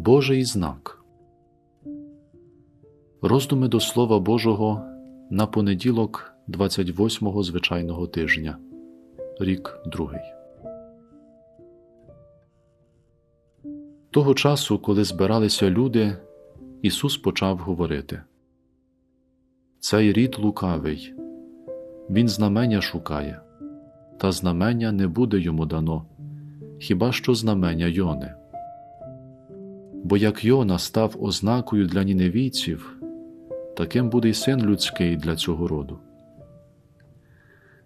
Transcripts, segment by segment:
Божий знак. Роздуми до Слова Божого на понеділок 28-го звичайного тижня, рік другий. Того часу, коли збиралися люди, Ісус почав говорити Цей рід лукавий, Він знамення шукає, та знамення не буде йому дано, хіба що знамення Йони. Бо як Йона став ознакою для ніневійців, таким буде й син людський для цього роду.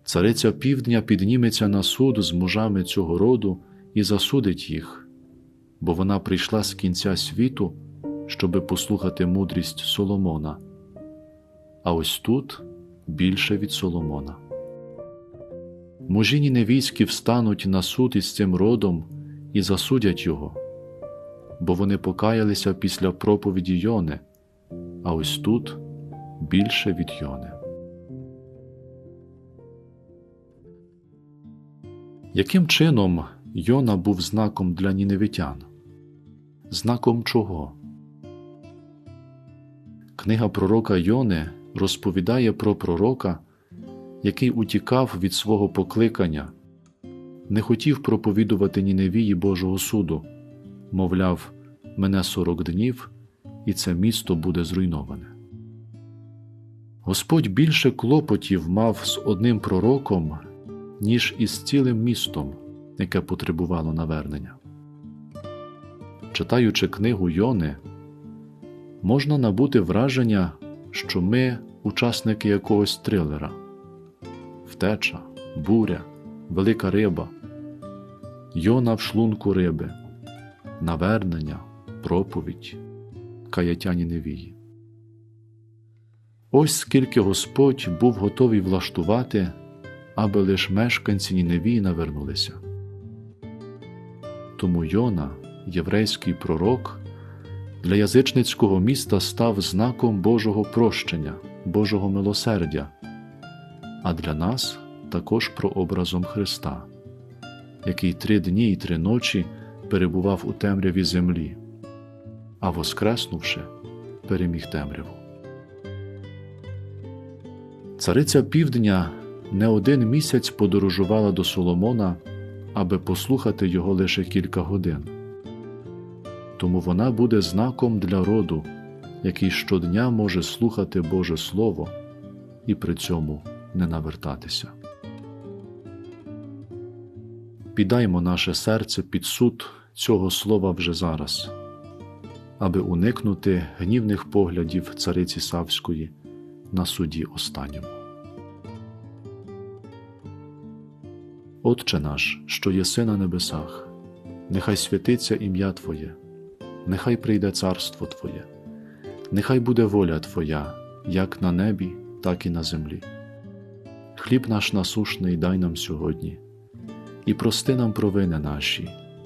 Цариця півдня підніметься на суд з мужами цього роду і засудить їх, бо вона прийшла з кінця світу, щоби послухати мудрість Соломона, а ось тут більше від Соломона. Мужі ніневійські встануть на суд із цим родом і засудять його, бо вони покаялися після проповіді Йони, а ось тут більше від Йони. Яким чином Йона був знаком для ніневитян? Знаком чого? Книга пророка Йони розповідає про пророка, який утікав від свого покликання, не хотів проповідувати Ніневії Божого суду, мовляв, мене сорок днів, і це місто буде зруйноване. Господь більше клопотів мав з одним пророком, ніж із цілим містом, яке потребувало навернення. Читаючи книгу Йони, можна набути враження, що ми учасники якогось трилера втеча, буря, велика риба, Йона в шлунку риби, навернення, проповідь, каятяні невії. Ось скільки Господь був готовий влаштувати, аби лиш мешканці Ніневії навернулися. Тому Йона, єврейський пророк, для язичницького міста став знаком Божого прощення, Божого милосердя, а для нас також прообразом Христа, який три дні і три ночі перебував у темряві землі, а воскреснувши, переміг темряву. Цариця Півдня не один місяць подорожувала до Соломона, аби послухати його лише кілька годин. Тому вона буде знаком для роду, який щодня може слухати Боже Слово і при цьому не навертатися. Підаймо наше серце під суд цього слова вже зараз, аби уникнути гнівних поглядів цариці Савської на суді останньому. Отче наш, що єси на небесах, нехай святиться ім'я Твоє, нехай прийде царство Твоє, нехай буде воля Твоя, як на небі, так і на землі. Хліб наш насушний дай нам сьогодні, і прости нам провини наші,